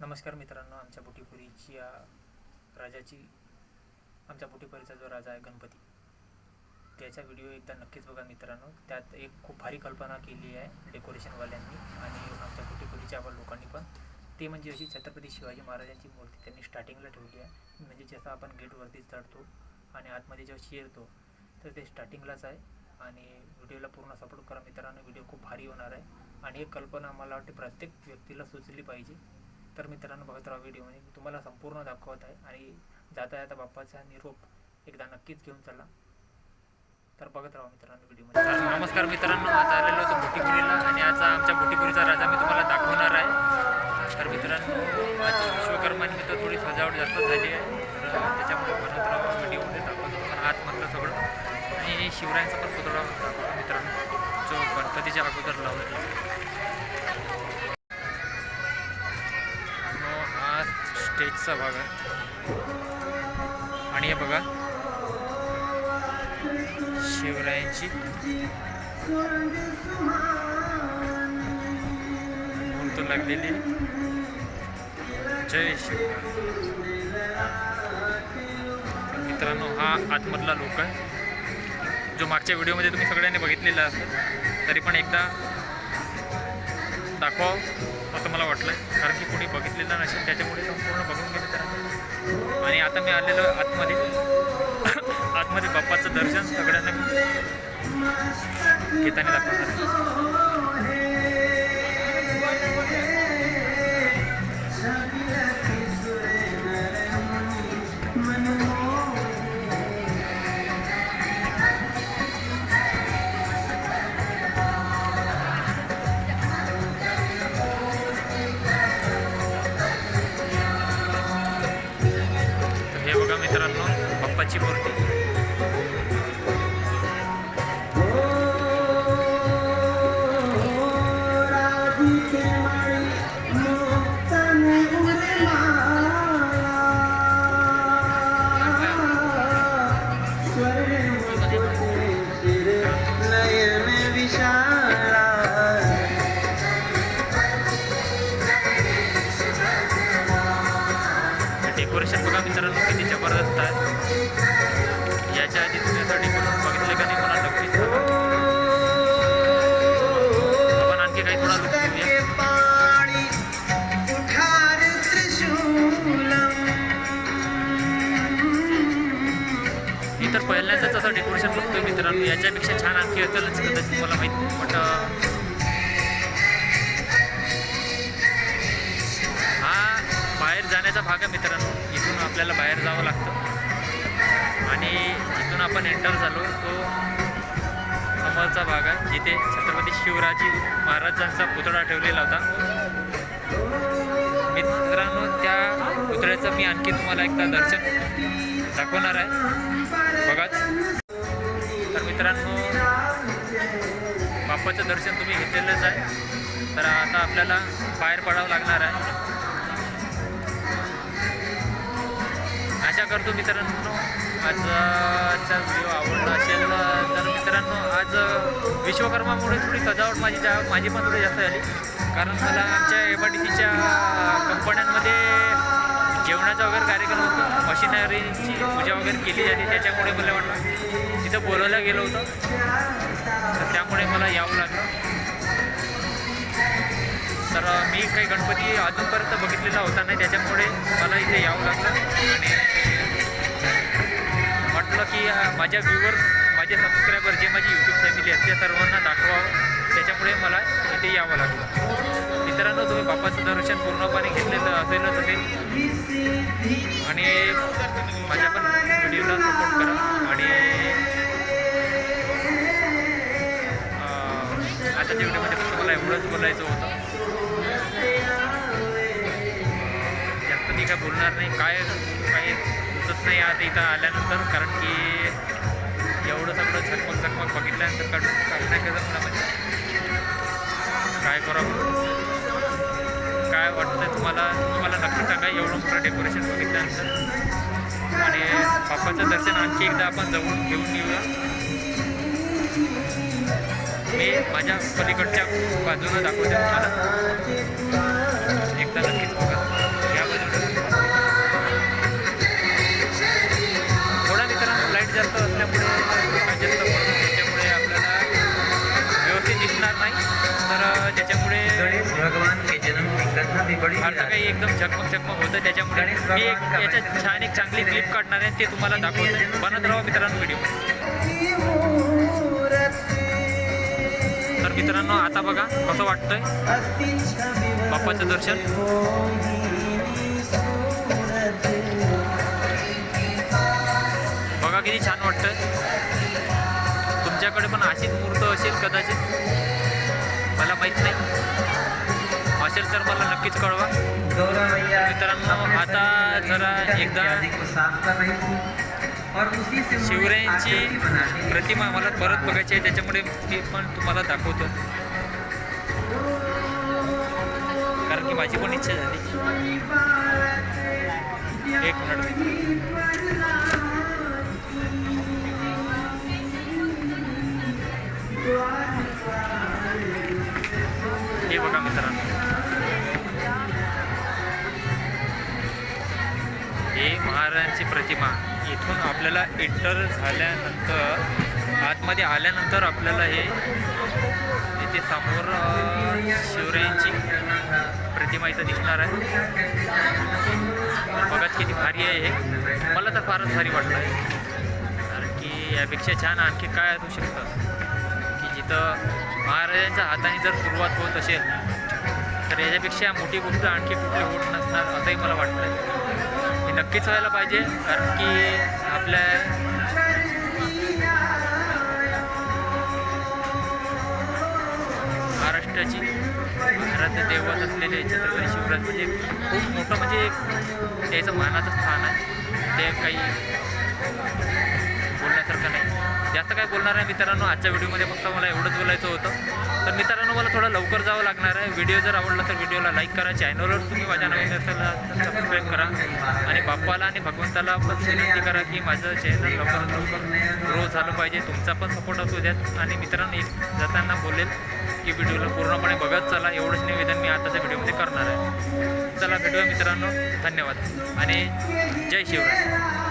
नमस्कार मित्रांनो आमच्या बुटीपुरीची या राजाची आमच्या बुटीपुरीचा जो राजा आहे गणपती त्याचा व्हिडिओ एकदा नक्कीच बघा मित्रांनो. त्यात एक खूप भारी कल्पना केली आहे डेकोरेशनवाल्यांनी आणि आमच्या बुटीपुरीच्या आपण लोकांनी पण. ते म्हणजे अशी छत्रपती शिवाजी महाराजांची मूर्ती त्यांनी स्टार्टिंगला ठेवली आहे. म्हणजे जसं आपण गेटवरती चढतो आणि आतमध्ये जेव्हा शिरतो तर ते स्टार्टिंगलाच आहे. आणि व्हिडिओला पूर्ण सपोर्ट करा मित्रांनो व्हिडिओ खूप भारी होणार आहे. आणि एक कल्पना मला वाटते प्रत्येक व्यक्तीला सुचली पाहिजे. तर मित्रांनो बघत राहा व्हिडिओमध्ये मी तुम्हाला संपूर्ण दाखवत आहे आणि जाता जाता बाप्पाचा निरोप एकदा नक्कीच घेऊन चला. तर बघत राहा मित्रांनो व्हिडिओ नमस्कार मित्रांनो आज आलेलो होतो बुटीपुरीला आणि आज आमच्या बुटीपुरीचा राजा मी तुम्हाला दाखवणार आहे. तर मित्रांनो आज विश्वकर्मानिमित्त थोडी सजावट जास्त झाली आहे. तर त्याच्यामुळे बनवत राहा व्हिडिओमध्ये दाखवतो आज आतमधलं सगळं. आणि शिवरायांचा पण पुतळा मित्रांनो जो गणपतीच्या अगोदर लावलेला स्टेजचा भाग आहे. आणि हे बघा. शिवरायांची मूर्त लागलेली जय शिव मित्रांनो हा आतमधला लोक आहे. जो मागच्या व्हिडिओमध्ये तुम्ही सगळ्यांनी बघितलेला असेल तरी पण एकदा दाखवावं असं मला वाटलं आहे कारण की कोणी बघितलेलं नसेल त्याच्यामुळे संपूर्ण बघून गेले तर आणि आता मी आलेलो आतमध्ये. आतमध्ये बाप्पाचं दर्शन सगळ्यांना घेताना दाखवणार मी तर पहिल्यांदाच असं डेकोरेशन बघतोय मित्रांनो. याच्यापेक्षा छान आणखी असेलच कदाचित मला माहीत बट हा बाहेर जाण्याचा भाग आहे मित्रांनो. इथून आपल्याला बाहेर जावं लागतं. आणि इथून आपण एंटर झालो. तो समोरचा भाग आहे जिथे छत्रपती शिवराजी महाराजांचा पुतळा ठेवलेला होता. मित्रांनो त्या पुतळ्याचं मी आणखी तुम्हाला एकदा दर्शन दाखवणार आहे. बाप्पाचं दर्शन तुम्ही घेतलेलंच आहे. तर आता आपल्याला बाहेर पडावं लागणार आहे. आशा करतो मित्रांनो आजचा व्हिडिओ आवडला असेल तर मित्रांनो आज विश्वकर्मामुळे थोडी सजावट माझी जा माझी पण थोडी जास्त झाली. कारण मला आमच्या एफ आर टी सीच्या कंपन्यांमध्ये जेवणाचा वगैरे कार्य होतो पूजा वगैरे केली जाते. त्याच्यामुळे मला वाटलं तिथं बोलवलं गेलो होतं. तर त्यामुळे मला यावं लागलं. तर मी काही गणपती अजूनपर्यंत बघितलेला होता नाही. त्याच्यामुळे मला इथे यावं लागलं. आणि म्हटलं की माझ्या व्ह्यूवर माझे सबस्क्रायबर जे माझी यूट्यूब फॅमिली आहेत त्या सर्वांना दाखवावं. त्याच्यामुळे मला इथे यावं लागलं. मित्रांनो तुम्ही बाप्पाचं दर्शन पूर्णपणे घेतलेलं असेलच असेल. आणि माझ्या पण व्हिडिओला सपोर्ट करा. आणि अं, आताच्या व्हिडिओमध्ये फक्त मला एवढंच बोलायचं होतं. जास्त मी काय बोलणार नाही काय काही सुचत नाही आता इथं आल्यानंतर कारण की एवढं सगळं झकमक झकमक बघितल्यानंतर काढून काढण्याचं मला म्हणजे काय करावं? वाटतं तुम्हाला तुम्हाला नक्की सांगा एवढं मोठं डेकोरेशन बघितल्यानंतर आणि बाप्पाचं दर्शन आणखी एकदा आपण जवळून घेऊन येऊया. मी माझ्या पलीकडच्या बाजूनं दाखवते तुम्हाला. एकदा नक्कीच बघा. या बाजूला थोडा मित्रांनो लाइट जास्त असल्यामुळे जास्त त्याच्यामुळे आपल्याला व्यवस्थित दिसणार नाही. तर त्याच्यामुळे भगवान फारसं काही एकदम झकमक झकमक होतं त्याच्यामुळे. मी एक याच्यात छान एक चांगली क्लिप काढणार आहे ते तुम्हाला दाखवतो बनत राहा मित्रांनो व्हिडिओ तर मित्रांनो आता बघा कसं वाटतंय. बाप्पाचं दर्शन. बघा किती छान वाटतंय. तुमच्याकडे पण अशीच मूर्त असेल कदाचित. असेल तर मला नक्कीच कळवा. मित्रांनो, आता जरा एकदा शिवरायांची प्रतिमा मला परत बघायची आहे. त्याच्यामुळे मी पण तुम्हाला दाखवतो. कारण की माझी पण इच्छा झाली. एक मिनिट. हे बघा मित्रांनो. प्रतिमा. इथून आपल्याला एंटर झाल्यानंतर आतमध्ये आल्यानंतर आपल्याला हे इथे समोर शिवरायांची प्रतिमा इथं दिसणार आहे. बघाच किती भारी आहे हे. मला तर फारच भारी वाटलं आहे कारण की यापेक्षा छान आणखी काय असू शकतं? की जिथं महाराजांच्या हाताने जर सुरुवात होत असेल तर याच्यापेक्षा मोठी गोष्ट आणखी कुठली होत नसणार असंही मला वाटतं आहे नक्कीच व्हायला पाहिजे कारण की आपल्या महाराष्ट्राची आराध्य दैवत असलेले छत्रपती शिवराज म्हणजे खूप मोठं म्हणजे त्याचं मानाचं स्थान आहे. ते काही जास्त काय बोलणार नाही मित्रांनो? आजच्या व्हिडिओमध्ये फक्त मला एवढंच बोलायचं होतं. तर मित्रांनो मला थोडं लवकर जावं लागणार आहे. व्हिडिओ जर आवडला तर व्हिडिओला लाईक करा. चॅनलवर तुम्ही माझ्या नवीन असेल सबस्क्राईब करा. आणि बाप्पाला आणि भगवंताला पण विनंती करा की माझं चॅनल लवकरात लवकर ग्रो झालं पाहिजे. तुमचा पण सपोर्ट असू द्यात. आणि मित्रांनो एक जाताना बोलेल की व्हिडिओला पूर्णपणे बघत चला. एवढंच निवेदन मी आताच्या व्हिडिओमध्ये करणार आहे. चला भेटूया मित्रांनो. धन्यवाद. आणि जय शिवराय.